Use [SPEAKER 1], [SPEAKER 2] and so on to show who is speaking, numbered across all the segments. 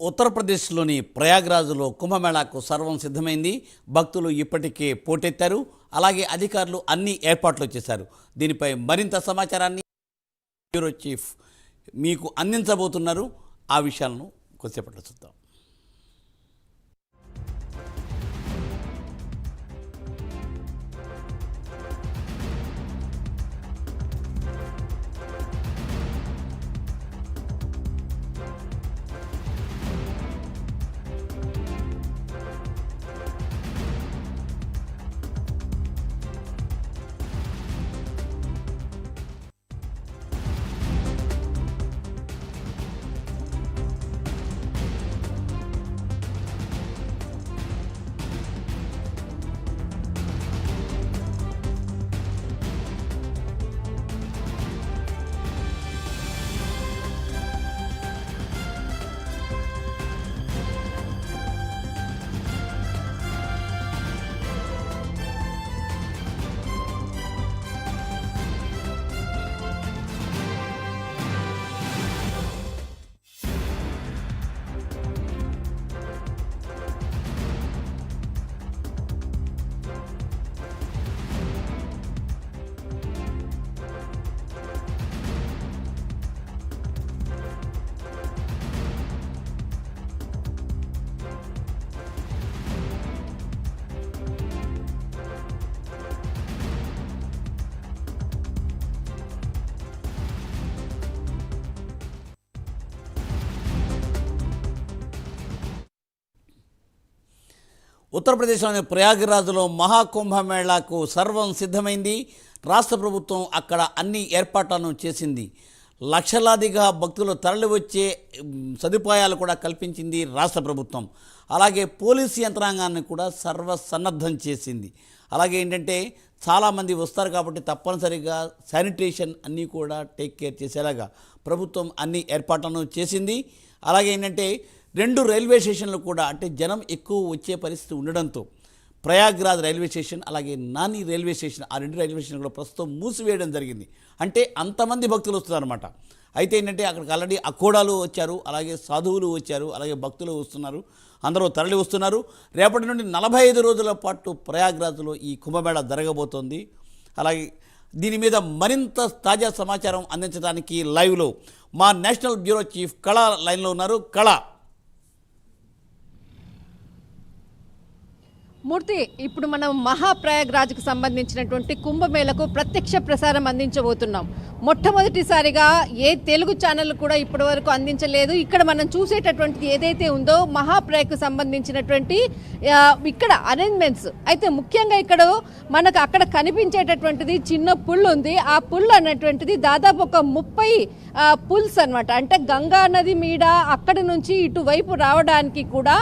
[SPEAKER 1] ఉత్తరప్రదేశ్లోని ప్రయాగ్రాజ్లో కుంభమేళాకు సర్వం సిద్ధమైంది. భక్తులు ఇప్పటికే పోటెత్తారు. అలాగే అధికారులు అన్ని ఏర్పాట్లు చేశారు. దీనిపై మరింత సమాచారాన్ని బ్యూరో చీఫ్ మీకు అందించబోతున్నారు. ఆ విషయాలను కొద్దిసేపట్లో చూద్దాం. ఉత్తరప్రదేశ్లోని ప్రయాగరాజ్లో మహాకుంభమేళాకు సర్వం సిద్ధమైంది. రాష్ట్ర ప్రభుత్వం అక్కడ అన్ని ఏర్పాట్లను చేసింది. లక్షలాదిగా భక్తులు తరలివచ్చే సదుపాయాలు కూడా కల్పించింది రాష్ట్ర ప్రభుత్వం. అలాగే పోలీసు యంత్రాంగాన్ని కూడా సర్వసన్నద్ధం చేసింది. అలాగే ఏంటంటే చాలామంది వస్తారు కాబట్టి తప్పనిసరిగా శానిటేషన్ అన్నీ కూడా టేక్ కేర్ చేసేలాగా ప్రభుత్వం అన్ని ఏర్పాట్లను చేసింది. అలాగే ఏంటంటే రెండు రైల్వే స్టేషన్లు కూడా అంటే జనం ఎక్కువ వచ్చే పరిస్థితి ఉండడంతో ప్రయాగ్రాజ్ రైల్వే స్టేషన్ అలాగే నాని రైల్వే స్టేషన్ ఆ రెండు రైల్వే స్టేషన్ కూడా ప్రస్తుతం మూసివేయడం జరిగింది. అంటే అంతమంది భక్తులు వస్తున్నారన్నమాట. అయితే ఏంటంటే అక్కడికి ఆల్రెడీ అఖోడాలు వచ్చారు అలాగే సాధువులు వచ్చారు అలాగే భక్తులు వస్తున్నారు అందరూ తరలి వస్తున్నారు. రేపటి నుండి నలభై ఐదు రోజుల పాటు ప్రయాగ్రాజ్లో ఈ కుంభమేళ జరగబోతోంది. అలాగే దీని మీద మరింత తాజా సమాచారం అందించడానికి లైవ్లో మా నేషనల్ బ్యూరో చీఫ్ కళ లైన్లో ఉన్నారు. కళ
[SPEAKER 2] మూర్తి ఇప్పుడు మనం మహాప్రయాగ్రాజ్కు సంబంధించినటువంటి కుంభమేళకు ప్రత్యక్ష ప్రసారం అందించబోతున్నాం. మొట్టమొదటిసారిగా ఏ తెలుగు ఛానల్ కూడా ఇప్పటి వరకు అందించలేదు. ఇక్కడ మనం చూసేటటువంటిది ఏదైతే ఉందో మహాప్రయకు సంబంధించినటువంటి ఇక్కడ అరేంజ్మెంట్స్ అయితే ముఖ్యంగా ఇక్కడ మనకు అక్కడ కనిపించేటటువంటిది చిన్న పుల్ ఉంది. ఆ పుల్ అన్నటువంటిది దాదాపు ఒక ముప్పై పుల్స్ అన్నమాట. అంటే గంగా నది మీద అక్కడి నుంచి ఇటువైపు రావడానికి కూడా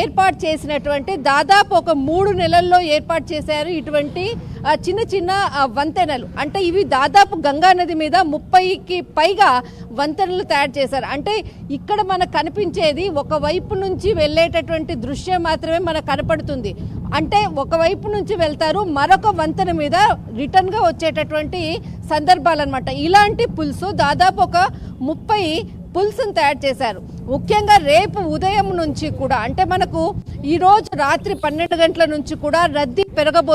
[SPEAKER 2] ఏర్పాటు చేసినటువంటి దాదాపు ఒక మూడు నెలల్లో ఏర్పాటు చేశారు ఇటువంటి చిన్న చిన్న వంతెనలు. అంటే ఇవి దాదాపు గంగా నది మీద ముప్పైకి పైగా వంతెనలు తయారు చేశారు. అంటే ఇక్కడ మనకు కనిపించేది ఒక వైపు నుంచి వెళ్ళేటటువంటి దృశ్యం మాత్రమే మనకు కనపడుతుంది. అంటే ఒకవైపు నుంచి వెళ్తారు మరొక వంతెన మీద రిటర్న్గా వచ్చేటటువంటి సందర్భాలు అనమాట ఇలాంటి పులుసు దాదాపు ఒక ముప్పై పుల్స్ని తయారు చేశారు. ముఖ్యంగా రేపు ఉదయం నుంచి కూడా అంటే మనకు ఈ రోజు రాత్రి పన్నెండు గంటల నుంచి కూడా రద్దీ పెరగబో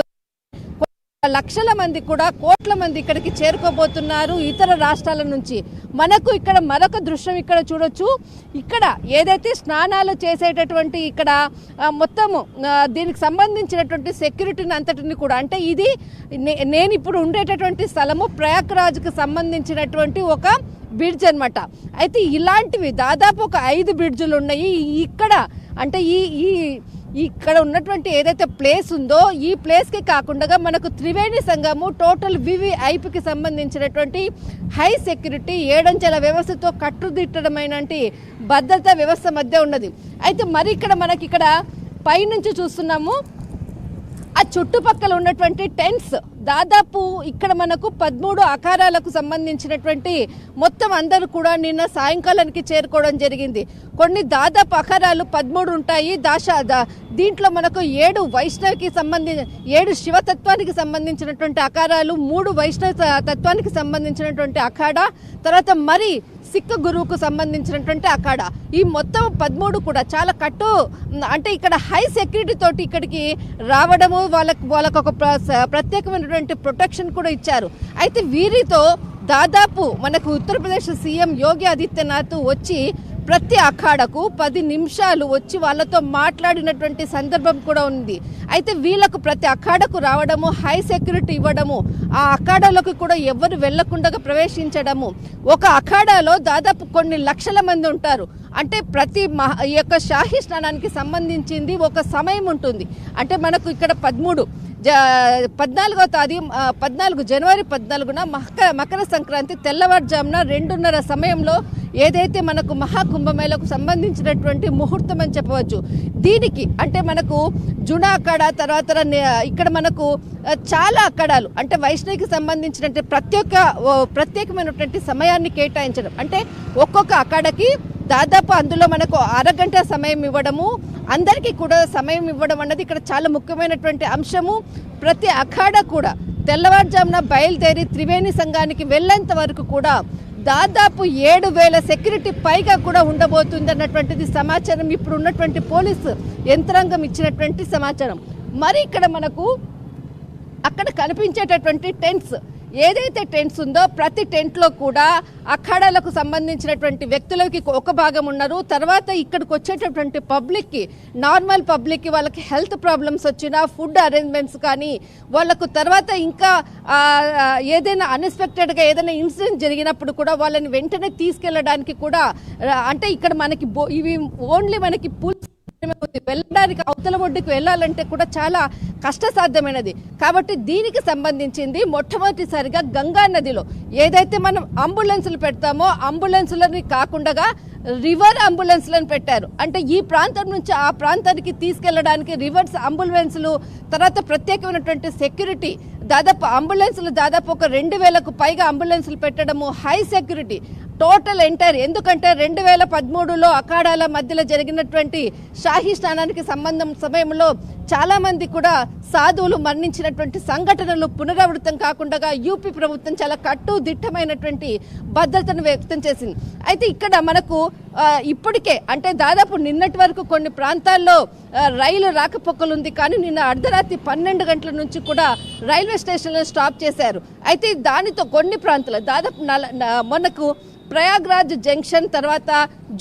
[SPEAKER 2] లక్షల మంది కూడా కోట్ల మంది ఇక్కడికి చేరుకోబోతున్నారు ఇతర రాష్ట్రాల నుంచి. మనకు ఇక్కడ మరొక దృశ్యం ఇక్కడ చూడొచ్చు. ఇక్కడ ఏదైతే స్నానాలు చేసేటటువంటి ఇక్కడ మొత్తము దీనికి సంబంధించినటువంటి సెక్యూరిటీని అంతటిని కూడా అంటే ఇది నే- నేను ఇప్పుడు ఉండేటటువంటి స్థలము ప్రయాగ్రాజ్కి సంబంధించినటువంటి ఒక బ్రిడ్జ్ అనమాట అయితే ఇలాంటివి దాదాపు ఒక ఐదు బ్రిడ్జులు ఉన్నాయి. ఇక్కడ అంటే ఈ ఈ ఇక్కడ ఉన్నటువంటి ఏదైతే ప్లేస్ ఉందో ఈ ప్లేస్కి కాకుండా మనకు త్రివేణి సంఘము టోటల్ వివిఐపికి సంబంధించినటువంటి హై సెక్యూరిటీ ఏడంచెల వ్యవస్థతో కట్టుదిట్టడమైనటువంటి భద్రతా వ్యవస్థ మధ్య ఉన్నది. అయితే మరి ఇక్కడ మనకి ఇక్కడ పైనుంచి చూస్తున్నాము ఆ చుట్టుపక్కల ఉన్నటువంటి టెంట్స్ దాదాపు ఇక్కడ మనకు పదమూడు అకారాలకు సంబంధించినటువంటి మొత్తం అందరూ కూడా నిన్న సాయంకాలానికి చేరుకోవడం జరిగింది. కొన్ని దాదాపు అకారాలు పదమూడు ఉంటాయి. దాశ దీంట్లో మనకు ఏడు వైష్ణవికి సంబంధించి ఏడు శివతత్వానికి సంబంధించినటువంటి అకారాలు మూడు వైష్ణవ తత్వానికి సంబంధించినటువంటి అఖాడ తర్వాత మరి సిక్ గురువుకు సంబంధించినటువంటి అఖాడ ఈ మొత్తం పదమూడు కూడా చాలా కట్టు అంటే ఇక్కడ హై సెక్యూరిటీ తోటి ఇక్కడికి రావడము వాళ్ళకు వాళ్ళకు ఒక ప్ర- ప్రత్యేకమైనటువంటి ప్రొటెక్షన్ కూడా ఇచ్చారు. అయితే వీరితో దాదాపు మనకు ఉత్తరప్రదేశ్ సీఎం యోగి ఆదిత్యనాథ్ వచ్చి ప్రతి అఖాడకు పది నిమిషాలు వచ్చి వాళ్ళతో మాట్లాడినటువంటి సందర్భం కూడా ఉంది. అయితే వీళ్ళకు ప్రతి అఖాడకు రావడము హై సెక్యూరిటీ ఇవ్వడము ఆ అఖాడాలోకి కూడా ఎవరు వెళ్ళకుండా ప్రవేశించడము. ఒక అఖాడాలో దాదాపు కొన్ని లక్షల మంది ఉంటారు. అంటే ప్రతి మహా ఈ యొక్క షాహీ స్నానానికి సంబంధించింది ఒక సమయం ఉంటుంది. అంటే మనకు ఇక్కడ పదమూడు జ పద్నాలుగో తేదీ పద్నాలుగు జనవరి పద్నాలుగున మక మకర సంక్రాంతి తెల్లవారుజామున రెండున్నర సమయంలో ఏదైతే మనకు మహాకుంభమేళకు సంబంధించినటువంటి ముహూర్తం అని చెప్పవచ్చు దీనికి అంటే మనకు జునా అక్కడ తర్వాత ఇక్కడ మనకు చాలా అక్కడాలు అంటే వైష్ణవికి సంబంధించినటువంటి ప్రతి ఒక్క ప్రత్యేకమైనటువంటి సమయాన్ని కేటాయించడం. అంటే ఒక్కొక్క అక్కడకి దాదాపు అందులో మనకు అరగంట సమయం ఇవ్వడము అందరికీ కూడా సమయం ఇవ్వడం అన్నది ఇక్కడ చాలా ముఖ్యమైనటువంటి అంశము. ప్రతి అఖాడ కూడా తెల్లవారుజామున బయలుదేరి త్రివేణి సంఘానికి వెళ్ళేంత వరకు కూడా దాదాపు ఏడు వేల సెక్యూరిటీ పైగా కూడా ఉండబోతుంది అన్నటువంటిది సమాచారం. ఇప్పుడు ఉన్నటువంటి పోలీసు యంత్రాంగం ఇచ్చినటువంటి సమాచారం. మరి ఇక్కడ మనకు అక్కడ కనిపించేటటువంటి టెంట్స్ ఏదైతే టెంట్స్ ఉందో ప్రతి టెంట్లో కూడా అఖాడాలకు సంబంధించినటువంటి వ్యక్తులకి ఒక భాగం ఉన్నారు. తర్వాత ఇక్కడికి వచ్చేటటువంటి పబ్లిక్కి నార్మల్ పబ్లిక్కి వాళ్ళకి హెల్త్ ప్రాబ్లమ్స్ వచ్చినా ఫుడ్ అరేంజ్మెంట్స్ కానీ వాళ్ళకు తర్వాత ఇంకా ఏదైనా అన్ఎక్స్పెక్టెడ్గా ఏదైనా ఇన్సిడెంట్ జరిగినప్పుడు కూడా వాళ్ళని వెంటనే తీసుకెళ్ళడానికి కూడా అంటే ఇక్కడ మనకి బో- ఇవి ఓన్లీ మనకి పూల్ ఉంది. వెళ్ళడానికి అవతల ఒడ్డుకు వెళ్ళాలంటే కూడా చాలా కష్టసాధ్యమైనది కాబట్టి దీనికి సంబంధించింది మొట్టమొదటిసారిగా గంగా నదిలో ఏదైతే మనం అంబులెన్సులు పెడతామో అంబులెన్సులని కాకుండా రివర్ అంబులెన్స్లను పెట్టారు అంటే ఈ ప్రాంతం నుంచి ఆ ప్రాంతానికి తీసుకెళ్ళడానికి రివర్స్ అంబులెన్స్లు తర్వాత ప్రత్యేకమైనటువంటి సెక్యూరిటీ దాదాపు అంబులెన్స్లు దాదాపు ఒక రెండు వేలకు పైగా అంబులెన్స్లు పెట్టడము హై సెక్యూరిటీ టోటల్ ఎంటైర్ ఎందుకంటే రెండు వేల పదమూడులో అఖాడాల మధ్యలో జరిగినటువంటి షాహీ స్నానానికి సంబంధం సమయంలో చాలా మంది కూడా సాధువులు మరణించినటువంటి సంఘటనలు పునరావృతం కాకుండా యూపీ ప్రభుత్వం చాలా కట్టుదిట్టమైనటువంటి భద్రతను వ్యక్తం చేసింది. అయితే ఇక్కడ మనకు ఇప్పటికే అంటే దాదాపు నిన్నటి వరకు కొన్ని ప్రాంతాల్లో రైలు రాకపోకలు ఉంది కానీ నిన్న అర్ధరాత్రి పన్నెండు గంటల నుంచి కూడా రైల్వే స్టేషన్లో స్టాప్ చేశారు. అయితే దానితో కొన్ని ప్రాంతాలు దాదాపు మనకు ప్రయాగ్రాజ్ జంక్షన్ తర్వాత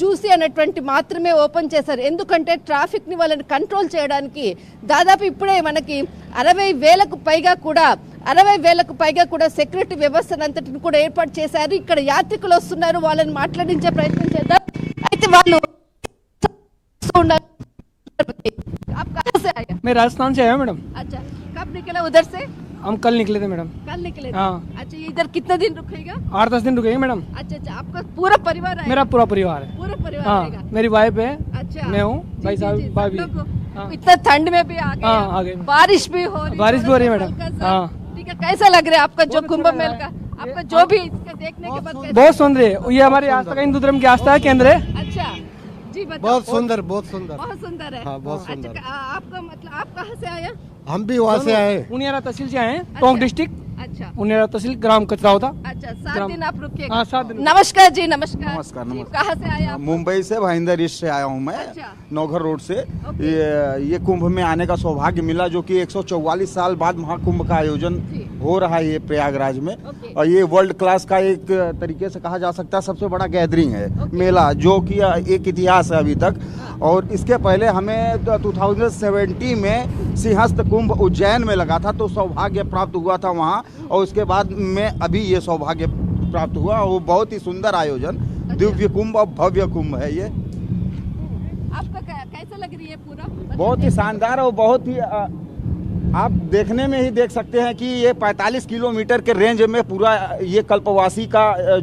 [SPEAKER 2] జూసీ అనేటువంటి మాత్రమే ఓపెన్ చేశారు. ఎందుకంటే ట్రాఫిక్ని వాళ్ళని కంట్రోల్ చేయడానికి దాదాపు ఇప్పుడే మనకి అరవై వేలకు పైగా కూడా అరవై వేలకు పైగా కూడా సెక్యూరిటీ వ్యవస్థను అంతటిని కూడా ఏర్పాటు చేశారు ఇక్కడ యాత్రికులు వస్తున్నారు వాళ్ళని మాట్లాడించే ప్రయత్నం చేద్దాం అయితే వాళ్ళు ఉండాలి. आप कहाँ से आए
[SPEAKER 3] मैं राजस्थान से आया मैडम
[SPEAKER 2] अच्छा कब निकले उधर से
[SPEAKER 3] हम कल निकले थे मैडम
[SPEAKER 2] कल निकले थे?
[SPEAKER 3] हाँ।
[SPEAKER 2] अच्छा ये इधर कितना दिन रुकेगा
[SPEAKER 3] आठ दस दिन रुकेंगे मैडम
[SPEAKER 2] अच्छा अच्छा आपका पूरा परिवार आएगा
[SPEAKER 3] मेरा पूरा परिवार है
[SPEAKER 2] पूरा परिवार
[SPEAKER 3] हाँ
[SPEAKER 2] आएगा
[SPEAKER 3] मेरी वाइफ है
[SPEAKER 2] अच्छा
[SPEAKER 3] मैं हूँ
[SPEAKER 2] जी,
[SPEAKER 3] भाई
[SPEAKER 2] जी,
[SPEAKER 3] साहब
[SPEAKER 2] जी, सब
[SPEAKER 3] भाभी
[SPEAKER 2] लोग
[SPEAKER 3] हाँ।
[SPEAKER 2] इतना ठंड में भी आ गए
[SPEAKER 3] हाँ, आ गए।
[SPEAKER 2] बारिश भी हो रही
[SPEAKER 3] बारिश भी हो रही है, मैडम। हाँ।
[SPEAKER 2] ठीक है कैसा लग रहा है आपका जो
[SPEAKER 3] बहुत
[SPEAKER 2] कुंभ
[SPEAKER 3] अच्छा
[SPEAKER 2] मेल का? आपका जो भी इसका देखने के बाद कैसा-
[SPEAKER 3] बहुत सुंदर है? ये हमारे आस्था का हिंदू धर्म की आस्था है केंद्र है।
[SPEAKER 2] अच्छा। जी बताओ।
[SPEAKER 4] बहुत सुंदर बहुत सुंदर।
[SPEAKER 2] बहुत सुंदर है।
[SPEAKER 4] हाँ, बहुत
[SPEAKER 2] अच्छा,
[SPEAKER 4] सुंदर।
[SPEAKER 2] आ- आपका मतलब आप कहाँ से आया
[SPEAKER 4] हम भी वहाँ से आए
[SPEAKER 3] उनियारा तहसील से आए हैं टोंक डिस्ट्रिक्ट।
[SPEAKER 2] अच्छा।
[SPEAKER 3] तहसील ग्राम कचरा होता।
[SPEAKER 2] अच्छा सात दिन आप रुके।
[SPEAKER 3] हाँ सात दिन।
[SPEAKER 2] नमस्कार जी नमस्कार।
[SPEAKER 5] नमस्कार, नमस्कार।
[SPEAKER 2] कहाँ से आए आप?
[SPEAKER 5] मुंबई से भाईंदर ईस्ट से आया हूँ मैं
[SPEAKER 2] अच्छा।
[SPEAKER 5] नौघर रोड से। ये ये कुंभ में आने का सौभाग्य मिला जो कि 144 साल बाद महाकुंभ का आयोजन हो रहा है ये प्रयागराज में। और ये वर्ल्ड क्लास का एक तरीके से कहा जा सकता है सबसे बड़ा गैदरिंग है मेला जो कि एक इतिहास है अभी तक। और इसके पहले हमें 2070 में सिंहस्थ कुंभ उज्जैन में लगा था तो सौभाग्य प्राप्त हुआ था वहाँ। और उसके बाद में अभी ये सौभाग्य प्राप्त हुआ और वो बहुत ही सुंदर आयोजन दिव्य कुंभ और भव्य कुंभ है ये।
[SPEAKER 2] आपका कैसा लग रही है पूरा?
[SPEAKER 5] बहुत ही शानदार और बहुत ही आप देखने में ही देख सकते हैं कि ये 45 किलोमीटर के रेंज में पूरा ये कल्पवासी का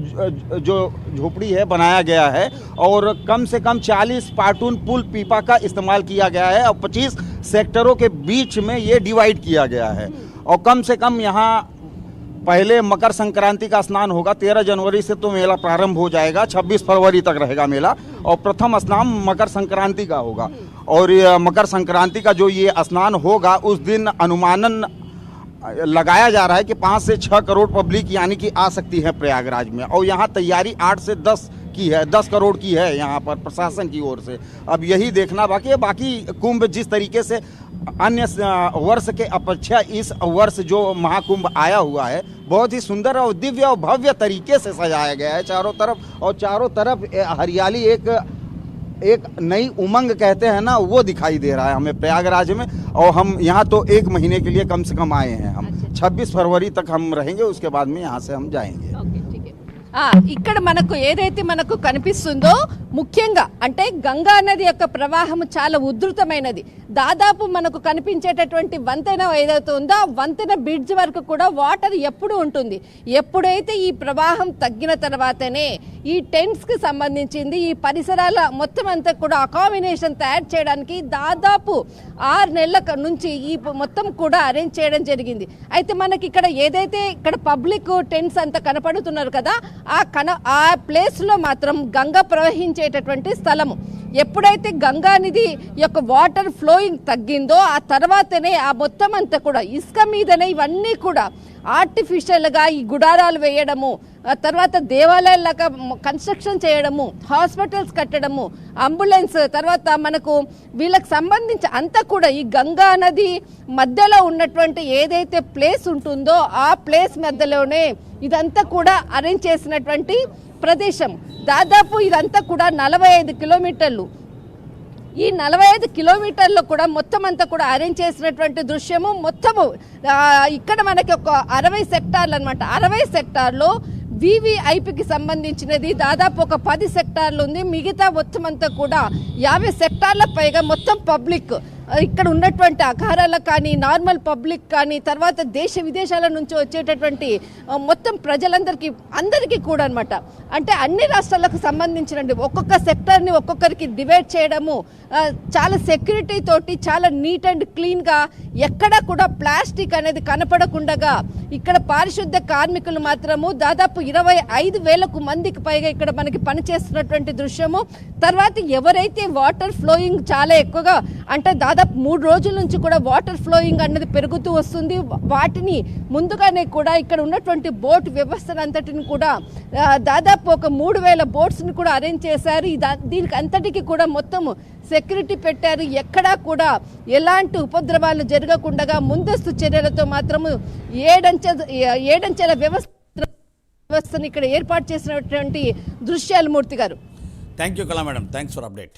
[SPEAKER 5] जो झोपड़ी है, बनाया गया है और कम से कम 40 पार्टून पुल पीपा का इस्तेमाल किया गया है और 25 सेक्टरों के बीच में ये डिवाइड किया गया है। और कम से कम यहाँ पहले मकर संक्रांति का स्नान होगा, तेरह जनवरी से तो मेला प्रारंभ हो जाएगा, छब्बीस फरवरी तक रहेगा मेला और प्रथम स्नान मकर संक्रांति का होगा। और मकर संक्रांति का जो ये स्नान होगा, उस दिन अनुमानन लगाया जा रहा है कि पाँच से छः करोड़ पब्लिक यानी कि आ सकती है प्रयागराज में। और यहाँ तैयारी आठ से दस की है, दस करोड़ की है यहाँ पर प्रशासन की ओर से। अब यही देखना बाकी है। बाकी कुंभ जिस तरीके से अन्य वर्ष के अपेक्षा इस वर्ष जो महाकुंभ आया हुआ है, बहुत ही सुंदर और दिव्य और भव्य तरीके से सजाया गया है चारों तरफ़। और चारों तरफ़ हरियाली एक एक नई उमंग कहते हैं ना वो दिखाई दे रहा है हमें प्रयागराज में और हम यहाँ तो एक महीने के लिए कम से कम आए हैं हम।
[SPEAKER 2] अच्छा।
[SPEAKER 5] 26 फरवरी तक हम रहेंगे उसके बाद में यहाँ से हम जाएँगे।
[SPEAKER 2] ఇక్కడ మనకు ఏదైతే మనకు కనిపిస్తుందో ముఖ్యంగా అంటే గంగా నది యొక్క ప్రవాహం చాలా ఉధృతమైనది. దాదాపు మనకు కనిపించేటటువంటి వంతెన ఏదైతే ఉందో ఆ వంతెన బ్రిడ్జ్ వరకు కూడా వాటర్ ఎప్పుడు ఉంటుంది. ఎప్పుడైతే ఈ ప్రవాహం తగ్గిన తర్వాతనే ఈ టెంట్స్కి సంబంధించింది ఈ పరిసరాల మొత్తం అంతా కూడా అకామినేషన్ తయారు చేయడానికి దాదాపు ఆరు నెలల నుంచి ఈ మొత్తం కూడా అరేంజ్ చేయడం జరిగింది. అయితే మనకి ఇక్కడ ఏదైతే ఇక్కడ పబ్లిక్ టెంట్స్ అంతా కనపడుతున్నారు కదా ఆ కన ఆ ప్లేస్లో మాత్రం గంగ ప్రవహించేటటువంటి స్థలము. ఎప్పుడైతే గంగా నది యొక్క వాటర్ ఫ్లోయింగ్ తగ్గిందో ఆ తర్వాతనే ఆ మొత్తం అంతా కూడా ఇసుక మీదనే ఇవన్నీ కూడా ఆర్టిఫిషియల్గా ఈ గుడారాలు వేయడము ఆ తర్వాత దేవాలయాలాగా కన్స్ట్రక్షన్ చేయడము హాస్పిటల్స్ కట్టడము అంబులెన్స్ తర్వాత మనకు వీళ్ళకి సంబంధించి అంతా కూడా ఈ గంగా నది మధ్యలో ఉన్నటువంటి ఏదైతే ప్లేస్ ఉంటుందో ఆ ప్లేస్ మధ్యలోనే ఇదంతా కూడా అరేంజ్ చేసినటువంటి ప్రదేశం. దాదాపు ఇదంతా కూడా నలభై ఐదు కిలోమీటర్లు. ఈ నలభై ఐదు కిలోమీటర్లు కూడా మొత్తం అంతా కూడా అరేంజ్ చేసినటువంటి దృశ్యము. మొత్తము ఇక్కడ మనకి ఒక అరవై సెక్టార్లు అనమాట అరవై సెక్టార్లో వివిఐపికి సంబంధించినది దాదాపు ఒక పది సెక్టార్లు ఉంది. మిగతా మొత్తం అంతా కూడా యాభై సెక్టార్ల పైగా మొత్తం పబ్లిక్ ఇక్కడ ఉన్నటువంటి అఖారాలకు కానీ నార్మల్ పబ్లిక్ కానీ తర్వాత దేశ విదేశాల నుంచి వచ్చేటటువంటి మొత్తం ప్రజలందరికీ అందరికీ కూడా అనమాట అంటే అన్ని రాష్ట్రాలకు సంబంధించిన ఒక్కొక్క సెక్టర్ని ఒక్కొక్కరికి డివైడ్ చేయడము చాలా సెక్యూరిటీ తోటి చాలా నీట్ అండ్ క్లీన్గా ఎక్కడా కూడా ప్లాస్టిక్ అనేది కనపడకుండగా ఇక్కడ పారిశుద్ధ కార్మికులు మాత్రము దాదాపు ఇరవై ఐదు వేలకు మందికి పైగా ఇక్కడ మనకి పనిచేస్తున్నటువంటి దృశ్యము. తర్వాత ఎవరైతే వాటర్ ఫ్లోయింగ్ చాలా ఎక్కువగా అంటే దాదాపు మూడు రోజుల నుంచి కూడా వాటర్ ఫ్లోయింగ్ అన్నది పెరుగుతూ వస్తుంది. వాటిని ముందుగానే కూడా ఇక్కడ ఉన్నటువంటి బోట్ వ్యవస్థనంతటిని కూడా దాదాపు ఒక మూడు వేల బోట్స్ని కూడా అరేంజ్ చేశారు. దీనికి అంతటికి కూడా మొత్తం సెక్యూరిటీ పెట్టారు. ఎక్కడా కూడా ఎలాంటి ఉపద్రవాలు జరగకుండా ముందస్తు చర్యలతో మాత్రము ఏడంచె ఏడంచెల వ్యవస్థ వ్యవస్థను ఇక్కడ ఏర్పాటు చేసినటువంటి దృశ్యాలు మూర్తి గారు.
[SPEAKER 1] Thank you Kala madam. Thanks for update